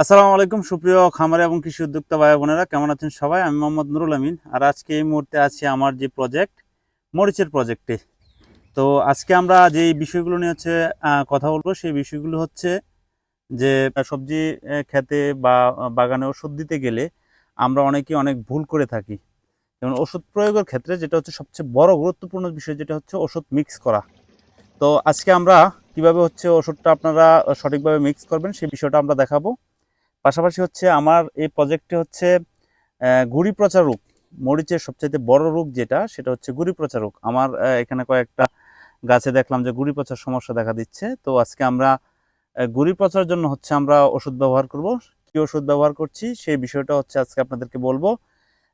আসসালামু আলাইকুম, সুপ্রিয় খামারে এবং কৃষি উদ্যোক্তা ভাই বোনেরা, কেমন আছেন সবাই? আমি মোহাম্মদ নুরুল আমিন, আর আজকে এই মুহূর্তে আছি আমার যে প্রজেক্ট মরিচের প্রজেক্টে তো আজকে আমরা যে বিষয়গুলো নিয়ে হচ্ছে কথা বলব, সেই বিষয়গুলো হচ্ছে যে, সবজি খেতে বা, বাগানে ওষুধ দিতে গেলে আমরা অনেকেই অনেক ভুল করে থাকি। যেমন ওষুধ প্রয়োগের ক্ষেত্রে যেটা হচ্ছে সবচেয়ে বড় গুরুত্বপূর্ণ বিষয় যেটা হচ্ছে ওষুধ মিক্স করা। তো আজকে আমরা কীভাবে হচ্ছে ওষুধটা আপনারা সঠিকভাবে মিক্স করবেন সেই বিষয়টা আমরা দেখাবো। পাশাপাশি হচ্ছে আমার এই প্রজেক্টে হচ্ছে গুড়ি পচা রোগ মরিচের সবচেয়ে বড় রোগ যেটা, সেটা হচ্ছে গুড়ি পচা রোগ আমার এখানে কয়েকটা গাছে দেখলাম যে গুড়ি পচার সমস্যা দেখা দিচ্ছে। তো আজকে আমরা গুড়ি পচার জন্য হচ্ছে আমরা ওষুধ ব্যবহার করব। কি ওষুধ ব্যবহার করছি সেই বিষয়টা হচ্ছে আজকে আপনাদেরকে বলব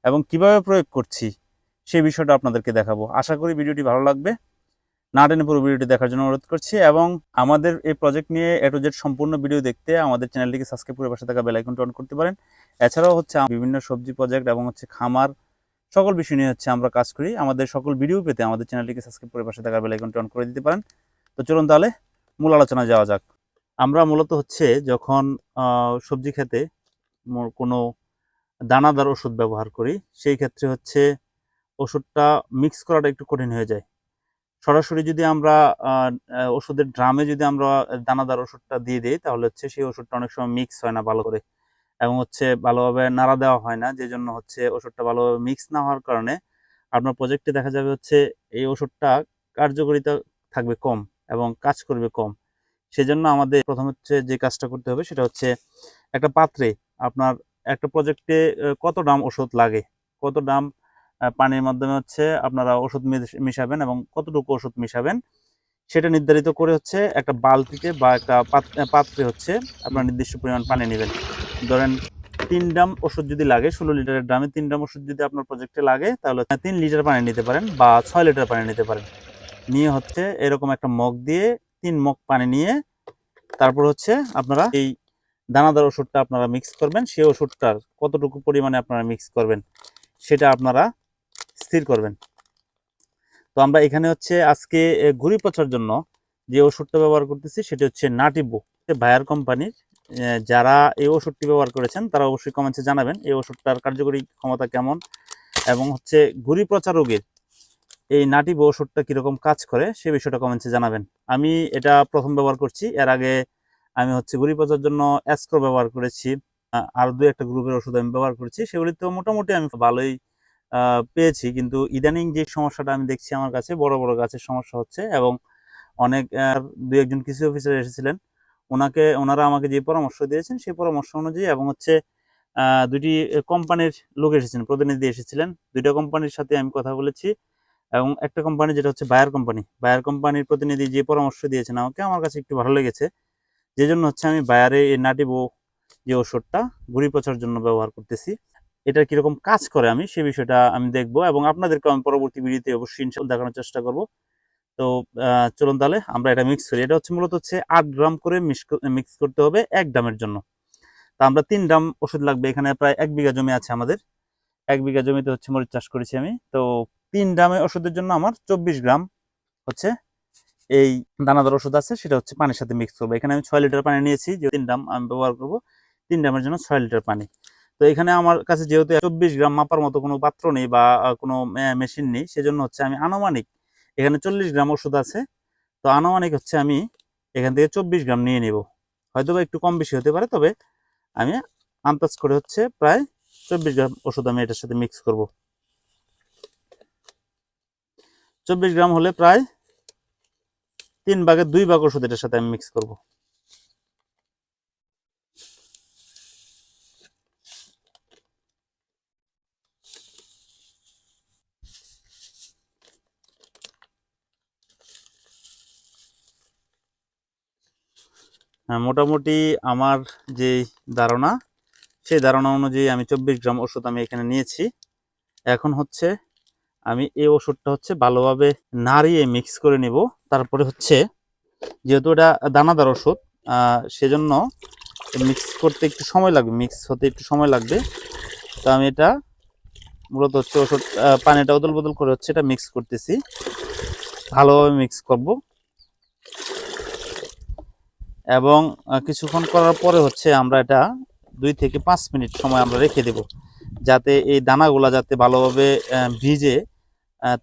এবং কীভাবে প্রয়োগ করছি সেই বিষয়টা আপনাদেরকে দেখাবো। আশা করি ভিডিওটি ভালো লাগবে। না টেনে পুরো ভিডিওটি দেখার জন্য অনুরোধ করছি এবং আমাদের এই প্রজেক্ট নিয়ে এ টু জেড সম্পূর্ণ ভিডিও দেখতে আমাদের চ্যানেলটিকে সাবস্ক্রাইব করে পাশে থাকা বেল আইকনটি অন করতে পারেন। এছাড়াও হচ্ছে বিভিন্ন সবজি প্রজেক্ট এবং হচ্ছে খামার সকল বিষয় নিয়ে হচ্ছে আমরা কাজ করি। আমাদের সকল ভিডিও পেতে আমাদের চ্যানেলটিকে সাবস্ক্রাইব করে পাশে থাকা বেল আইকনটি অন করে দিতে পারেন। তো চলুন তাহলে মূল আলোচনা যাওয়া যাক। আমরা মূলত হচ্ছে যখন সবজি খেতে কোনো দানাদার ওষুধ ব্যবহার করি, সেই ক্ষেত্রে হচ্ছে ওষুধটা মিক্স করাটা একটু কঠিন হয়ে যায়। সরাসরি যদি আমরা ওষুধের ড্রামে যদি আমরা দানাদার ওষুধটা দিয়ে দিই, তাহলে হচ্ছে সেই ওষুধটা অনেক সময় মিক্স হয় না ভালো করে। এবং হচ্ছে ভালোভাবে নাড়া দেওয়া হয় না যে জন্য হচ্ছে ওষুধটা ভালোভাবে মিক্স না হওয়ার কারণে আপনার প্রজেক্টে দেখা যাবে হচ্ছে এই ওষুধটা কার্যকরিতা থাকবে কম এবং কাজ করবে কম। সেজন্য আমাদের প্রথম হচ্ছে যে কাজটা করতে হবে সেটা হচ্ছে একটা পাত্রে আপনার একটা প্রজেক্টে কত দাম ওষুধ লাগে? কত দাম পানির মাধ্যমে হচ্ছে আপনারা ওষুধ মিশ- মিশাবেন এবং কতটুকু ওষুধ মিশাবেন সেটা নির্ধারিত করে হচ্ছে একটা বালতিতে বা একটা পাত- পাত্রে হচ্ছে আপনার নির্দিষ্ট পরিমাণ পানি নেবেন। ধরেন তিন ড্রাম ওষুধ যদি লাগে, ষোলো লিটারের ড্রামে তিন ড্রাম ওষুধ যদি আপনার প্রজেক্টে লাগে, তাহলে তিন লিটার পানি নিতে পারেন বা ছয় লিটার পানি নিতে পারেন। নিয়ে হচ্ছে এরকম একটা মগ দিয়ে তিন মগ পানি নিয়ে তারপর হচ্ছে আপনারা এই দানাদার ওষুধটা আপনারা মিক্স করবেন, সেই ওষুধটার কতটুকু পরিমাণে আপনারা মিক্স করবেন সেটা আপনারা স্থির করবেন। তো আমরা এখানে হচ্ছে আজকে ঘুড়ি পচার জন্য যে ওষুধটা ব্যবহার করতেছি সেটা হচ্ছে নাটিবো। বায়ার কোম্পানির যারা এই ওষুধটি ব্যবহার করেছেন তারা অবশ্যই কমেন্টসে জানাবেন এই ওষুধটার কার্যকরী ক্ষমতা কেমন এবং হচ্ছে ঘুড়ি পচা রোগের এই নাটিবো ওষুধটা কীরকম কাজ করে সে বিষয়টা কমেন্টসে জানাবেন। আমি এটা প্রথম ব্যবহার করছি, এর আগে আমি হচ্ছে ঘুড়ি পচার জন্য অ্যাস্ক্রো ব্যবহার করেছি আর দু একটা গ্রুপের ওষুধ আমি ব্যবহার করেছি সেগুলিতেও মোটামুটি আমি ভালোই পেয়েছি। কিন্তু ইদানিং যে সমস্যাটা আমি দেখছি আমার কাছে, বড় বড় গাছের সমস্যা হচ্ছে এবং অনেক দু একজন কৃষি অফিসার এসেছিলেন। ওনাকে, ওনারা আমাকে যে পরামর্শ দিয়েছেন, সেই পরামর্শ অনুযায়ী এবং হচ্ছে দুটি কোম্পানির লোক এসেছেন প্রতিনিধি এসেছিলেন। দুইটা কোম্পানির সাথে আমি কথা বলেছি এবং একটা কোম্পানি যেটা হচ্ছে বায়ার কোম্পানি। বায়ার কোম্পানির প্রতিনিধি যে পরামর্শ দিয়েছেন আমাকে, আমার কাছে একটু ভালো লেগেছে। যে জন্য হচ্ছে আমি বায়ারে এই নাটিবো যে ওষুধটা ঘুড়ি পচার জন্য ব্যবহার করতেছি। এটা কীরকম কাজ করে আমি, সে বিষয়টা আমি দেখব এবং আপনাদেরকে আমি পরবর্তী ভিডিওতে অবশ্যই ইনশাল্লাহ দেখানোর চেষ্টা করব। তো চলুন তাহলে আমরা এটা মিক্স করি। এটা হচ্ছে মূলত হচ্ছে আট গ্রাম করে মিক্স করতে হবে এক ড্রামের জন্য। তা আমরা তিন ড্রাম ওষুধ লাগবে, এখানে প্রায় এক বিঘা জমি আছে আমাদের। এক বিঘা জমিতে হচ্ছে মরিচ চাষ করেছি আমি। তো, তিন ড্রামে ওষুধের জন্য আমার চব্বিশ গ্রাম হচ্ছে এই দানাদার ওষুধ আছে, সেটা হচ্ছে পানির সাথে মিক্স করব। এখানে আমি ছয় লিটার পানি নিয়েছি যে তিন ড্রাম আমি ব্যবহার করব। তিন ড্রামের জন্য ছয় লিটার পানি। তো এখানে আমার কাছে যেহেতু চব্বিশ গ্রাম মাপার মতো কোনো পাত্র নেই বা কোনো মেশিন নেই, সেজন্য হচ্ছে আমি আনুমানিক এখানে চল্লিশ গ্রাম ওষুধ আছে। তো আনুমানিক হচ্ছে আমি এখান থেকে চব্বিশ গ্রাম নিয়ে নিব। হয়তো বা একটু কম বেশি হতে পারে, তবে আমি আন্দাজ করে হচ্ছে প্রায় চব্বিশ গ্রাম ওষুধ আমি এটার সাথে মিক্স করব। চব্বিশ গ্রাম হলে প্রায় তিন ভাগের দুই ভাগ ওষুধ এটার সাথে আমি মিক্স করব। মোটামুটি আমার যে ধারণা, সেই ধারণা অনুযায়ী আমি চব্বিশ গ্রাম ওষুধ আমি এখানে নিয়েছি। এখন হচ্ছে আমি এই ওষুধটা হচ্ছে ভালোভাবে নাড়িয়ে মিক্স করে নিব। তারপরে হচ্ছে যেহেতু এটা দানাদার ওষুধ সেজন্য মিক্স করতে একটু সময় লাগবে মিক্স হতে একটু সময় লাগবে। তো আমি এটা মূলত হচ্ছে ওষুধ পানিটা অদল বদল করে হচ্ছে এটা মিক্স করতেছি। ভালোভাবে মিক্স করব। এবং কিছুক্ষণ করার পরে হচ্ছে আমরা এটা দুই থেকে পাঁচ মিনিট সময় আমরা রেখে দেব। যাতে এই দানাগুলা যাতে ভালোভাবে ভিজে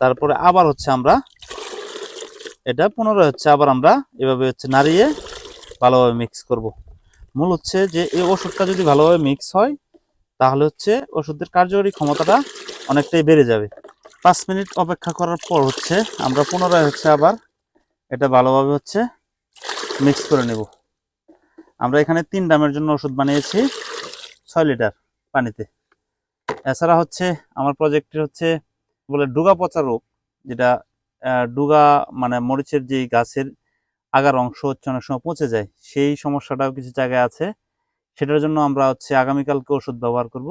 তারপরে আবার হচ্ছে আমরা এটা পুনরায় হচ্ছে আবার আমরা এভাবে হচ্ছে নাড়িয়ে ভালোভাবে মিক্স করব। মূল হচ্ছে যে এই ওষুধটা যদি ভালোভাবে মিক্স হয়, তাহলে হচ্ছে ওষুধের কার্যকরী ক্ষমতাটা অনেকটাই বেড়ে যাবে। পাঁচ মিনিট অপেক্ষা করার পর হচ্ছে আমরা পুনরায় হচ্ছে আবার এটা ভালোভাবে হচ্ছে মিক্স করে নেব। আমরা এখানে তিন ডামের জন্য ওষুধ বানিয়েছি ছয় লিটার পানিতে। এছাড়া হচ্ছে আমার প্রজেক্টের হচ্ছে বলে ডুগা পচা রোগ, যেটা ডুগা মানে মরিচের যে গাছের আগার অংশ হচ্ছে অনেক সময় পচে যায়, সেই সমস্যাটাও কিছু জায়গায় আছে। সেটার জন্য আমরা হচ্ছে আগামীকালকে ওষুধ ব্যবহার করব।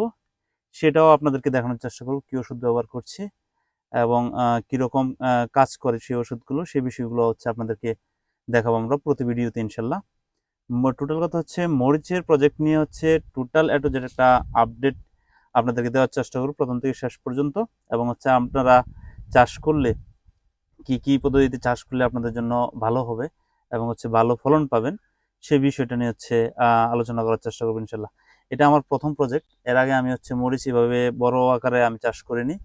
সেটাও আপনাদেরকে দেখানোর চেষ্টা করব, কি ওষুধ ব্যবহার করছি এবং কীরকম কাজ করে সেই ওষুধগুলো, সেই বিষয়গুলো হচ্ছে আপনাদেরকে দেখাবো আমরা প্রতি ভিডিওতে, ইনশাল্লাহ। টোটাল কথা হচ্ছে, মরিচের প্রজেক্ট নিয়ে হচ্ছে টোটাল এটো যেটা একটা আপডেট আপনাদেরকে দেওয়ার চেষ্টা করব, প্রথম থেকে শেষ পর্যন্ত। এবং হচ্ছে আপনারা চাষ করলে, কি কি পদ্ধতিতে চাষ করলে আপনাদের জন্য ভালো হবে এবং হচ্ছে ভালো ফলন পাবেন সেই বিষয়টা নিয়ে হচ্ছে আলোচনা করার চেষ্টা করব, ইনশাল্লাহ। এটা আমার প্রথম প্রজেক্ট এর আগে আমি হচ্ছে মরিচ এভাবে বড় আকারে আমি চাষ করিনি।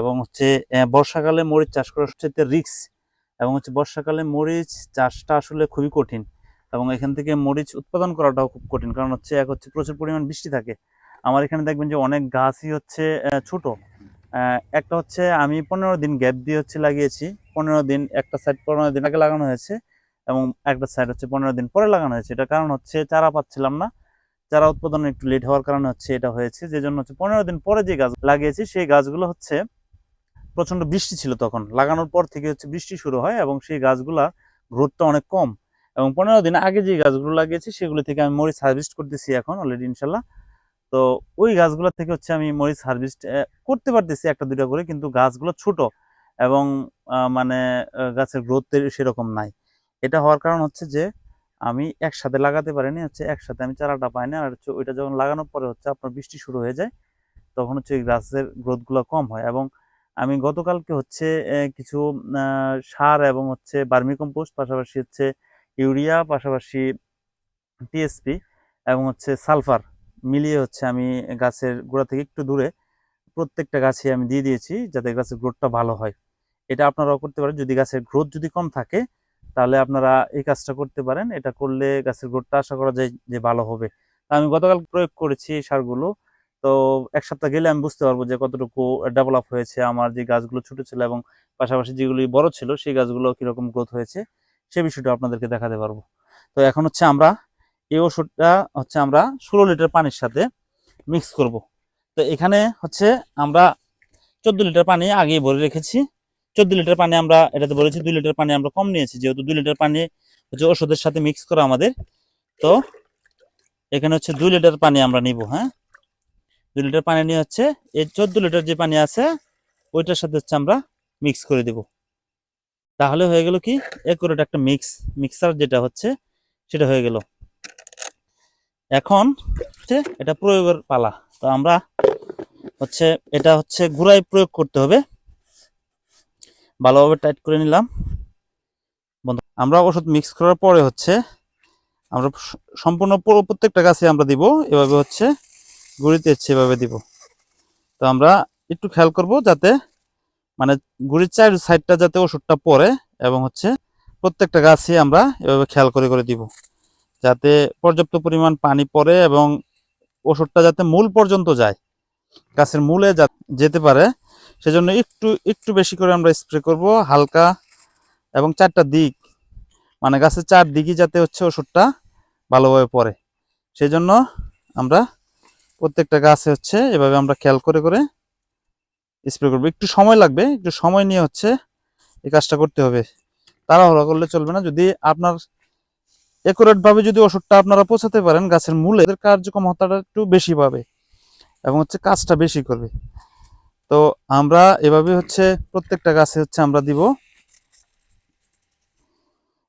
এবং হচ্ছে বর্ষাকালে মরিচ চাষ করা হচ্ছে রিক্স এবং হচ্ছে বর্ষাকালে মরিচ চাষটা আসলে খুবই কঠিন এবং এখান থেকে মরিচ উৎপাদন করাটাও খুব কঠিন। কারণ হচ্ছে এক হচ্ছে প্রচুর পরিমাণ বৃষ্টি থাকে। আমার এখানে দেখবেন যে অনেক গাছই হচ্ছে ছোট। একটা হচ্ছে আমি পনেরো দিন গ্যাপ দিয়ে হচ্ছে লাগিয়েছি। পনেরো দিন একটা সাইড পনেরো দিন আগে লাগানো হয়েছে এবং একটা সাইড হচ্ছে পনেরো দিন পরে লাগানো হয়েছে। এটা কারণ হচ্ছে চারা পাচ্ছিলাম না। চারা উৎপাদন একটু লেট হওয়ার কারণে হচ্ছে এটা হয়েছে। যে জন্য হচ্ছে পনেরো দিন পরে যে গাছ লাগিয়েছি, সেই গাছগুলো হচ্ছে প্রচণ্ড বৃষ্টি ছিল তখন। লাগানোর পর থেকে হচ্ছে বৃষ্টি শুরু হয় এবং সেই গাছগুলার গ্রোথটা অনেক কম। এবং পনেরো দিন আগে যে গাছগুলো লাগিয়েছি, সেগুলো থেকে আমি মরিচ হারভেস্ট করতেছি এখন অলরেডি ইনশাল্লাহ। তো ওই গাছগুলো থেকে হচ্ছে আমি মরিচ হারভেস্ট করতে পারতেছি একটা দুইটা করে, কিন্তু গাছগুলো ছোট এবং মানে গাছের গ্রোথ সেরকম নাই। এটা হওয়ার কারণ হচ্ছে যে আমি একসাথে লাগাতে পারিনি, হচ্ছে একসাথে আমি চারাটা পাই না। আর হচ্ছে ওইটা যখন লাগানোর পরে হচ্ছে আপনার বৃষ্টি শুরু হয়ে যায়, তখন হচ্ছে ওই গাছের গ্রোথগুলো কম হয় এবং আমি গতকালকে হচ্ছে কিছু সার এবং হচ্ছে বার্মি কম্পোস্ট, পাশাপাশি হচ্ছে ইউরিয়া, পাশাপাশি টিএসপি এবং হচ্ছে সালফার মিলিয়ে হচ্ছে আমি গাছের গোড়া থেকে একটু দূরে প্রত্যেকটা গাছে আমি দিয়ে দিয়েছি যাতে গাছের গ্রোথটা ভালো হয়। এটা আপনারাও করতে পারেন। যদি গাছের গ্রোথ যদি কম থাকে, তাহলে আপনারা এই কাজটা করতে পারেন। এটা করলে গাছের গ্রোথটা আশা করা যায় যে ভালো হবে। আমি গতকাল প্রয়োগ করেছি এই সারগুলো। তো এক সপ্তাহ গেলে আমি বুঝতে পারব যে কতটুকু ডেভেলপ হয়েছে, আমার যে গাছগুলো ছোট ছিল এবং পাশাপাশি যেগুলি বড় ছিল, সেই গাছগুলো কীরকম গ্রোথ হয়েছে, সে বিষয়টা আপনাদেরকে দেখাতে পারব। তো এখন হচ্ছে আমরা এই ওষুধটা হচ্ছে আমরা ষোলো লিটার পানির সাথে মিক্স করব। তো এখানে হচ্ছে আমরা চোদ্দ লিটার পানি আগেই ভরে রেখেছি। চোদ্দ লিটার পানি আমরা এটাতে বলেছি দুই লিটার পানি আমরা কম নিয়েছি, যেহেতু দুই লিটার পানি হচ্ছে ওষুধের সাথে মিক্স করা আমাদের। তো এখানে হচ্ছে দুই লিটার পানি আমরা নিব হ্যাঁ? দুই লিটার পানি নিয়ে হচ্ছে, এই চোদ্দ লিটার যে পানি আছে, ওইটার সাথে হচ্ছে আমরা মিক্স করে দেব। তাহলে হয়ে গেল কি? একুরেট একটা মিক্স মিক্সার যেটা হচ্ছে, সেটা হয়ে গেল। এখন হচ্ছে এটা প্রয়োগের পালা। তো আমরা হচ্ছে, এটা হচ্ছে গুড়ায় প্রয়োগ করতে হবে। ভালোভাবে টাইট করে নিলাম। বন্ধু, আমরা ওষুধ মিক্স করার পরে হচ্ছে, আমরা সম্পূর্ণ প্রত্যেকটা গাছে আমরা দিব। এভাবে হচ্ছে গুড়িতে এভাবে দিব। তো আমরা একটু খেয়াল করব যাতে মানে গুড়ির চার সাইডটা যাতে ওষুধটা পড়ে এবং হচ্ছে প্রত্যেকটা গাছে আমরা এভাবে খেয়াল করে করে দিব। যাতে পর্যাপ্ত পরিমাণ পানি পড়ে এবং ওষুধটা যাতে মূল পর্যন্ত যায়, গাছের মূলে যেতে পারে, সেজন্য একটু একটু বেশি করে আমরা স্প্রে করব হালকা এবং চারটা দিক মানে গাছের চার দিকই যাতে হচ্ছে ওষুধটা ভালোভাবে পড়ে সেই জন্য আমরা প্রত্যেকটা গাছে হচ্ছে, এভাবে আমরা খেয়াল করে করে স্প্রে করব। একটু সময় লাগবে, একটু সময় নিয়ে হচ্ছে এই কাজটা করতে হবে। তাড়াহুড়া করলে চলবে না। যদি আপনার ভাবে যদি ওষুধটা আপনারা পৌঁছাতে পারেন, গাছের মূলে, এদের কার্যক্ষমতাটা একটু বেশি পাবে এবং হচ্ছে কাজটা বেশি করবে। তো আমরা এভাবে হচ্ছে প্রত্যেকটা গাছে হচ্ছে আমরা দিব।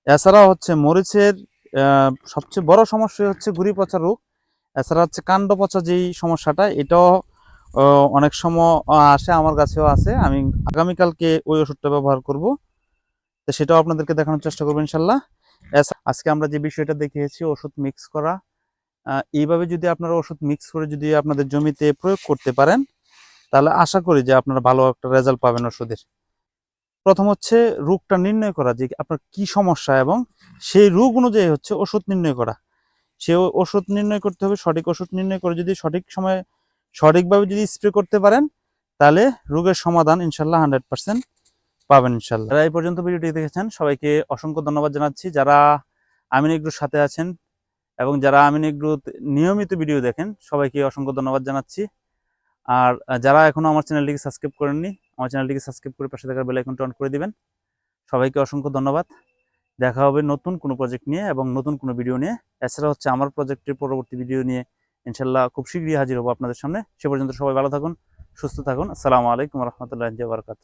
এছাড়াও হচ্ছে মরিচের সবচেয়ে বড় সমস্যা হচ্ছে গুড়ি পচা রোগ। এছাড়া হচ্ছে কাণ্ড পচা যেই সমস্যাটা, এটাও অনেক সময় আসে, আমার কাছেও আছে। আমি আগামীকালকে ওই ওষুধটা ব্যবহার করব। তো সেটাও আপনাদেরকে দেখানোর চেষ্টা করব ইনশাল্লাহ। আজকে আমরা যে বিষয়টা দেখিয়েছি, ওষুধ মিক্স করা এইভাবে যদি আপনারা ওষুধ মিক্স করে যদি আপনাদের জমিতে প্রয়োগ করতে পারেন, তাহলে আশা করি যে আপনারা ভালো একটা রেজাল্ট পাবেন ওষুধের। প্রথম হচ্ছে রোগটা নির্ণয় করা, যে আপনার কি সমস্যা এবং সেই রোগ অনুযায়ী হচ্ছে ওষুধ নির্ণয় করা। সে ওষুধ নির্ণয় করতে হবে, সঠিক ওষুধ নির্ণয় করে যদি সঠিক সময়ে, সঠিকভাবে যদি স্প্রে করতে পারেন, তাহলে রোগের সমাধান ইনশাল্লাহ হান্ড্রেড পার্সেন্ট পাবেন ইনশাল্লাহ। যারা এই পর্যন্ত ভিডিওটি দেখেছেন, সবাইকে অসংখ্য ধন্যবাদ জানাচ্ছি। যারা আমিন এগ্রুর সাথে আছেন এবং যারা আমিন এগ্রু নিয়মিত ভিডিও দেখেন, সবাইকে অসংখ্য ধন্যবাদ জানাচ্ছি। আর যারা এখনও আমার চ্যানেলটিকে সাবস্ক্রাইব করেননি, আমার চ্যানেলটিকে সাবস্ক্রাইব করে পাশে থাকার বেল আইকনটা অন করে দিবেন। সবাইকে অসংখ্য ধন্যবাদ। দেখা হবে নতুন কোনো প্রজেক্ট নিয়ে এবং নতুন কোনো ভিডিও নিয়ে। এছাড়া হচ্ছে আমার প্রজেক্টের পরবর্তী ভিডিও নিয়ে ইনশাল্লাহ খুব শীঘ্রই হাজির হব আপনাদের সামনে। সে পর্যন্ত সবাই ভালো থাকুন, সুস্থ থাকুন। আসসালামু আলাইকুম রহমতুল্লাহ বারকাত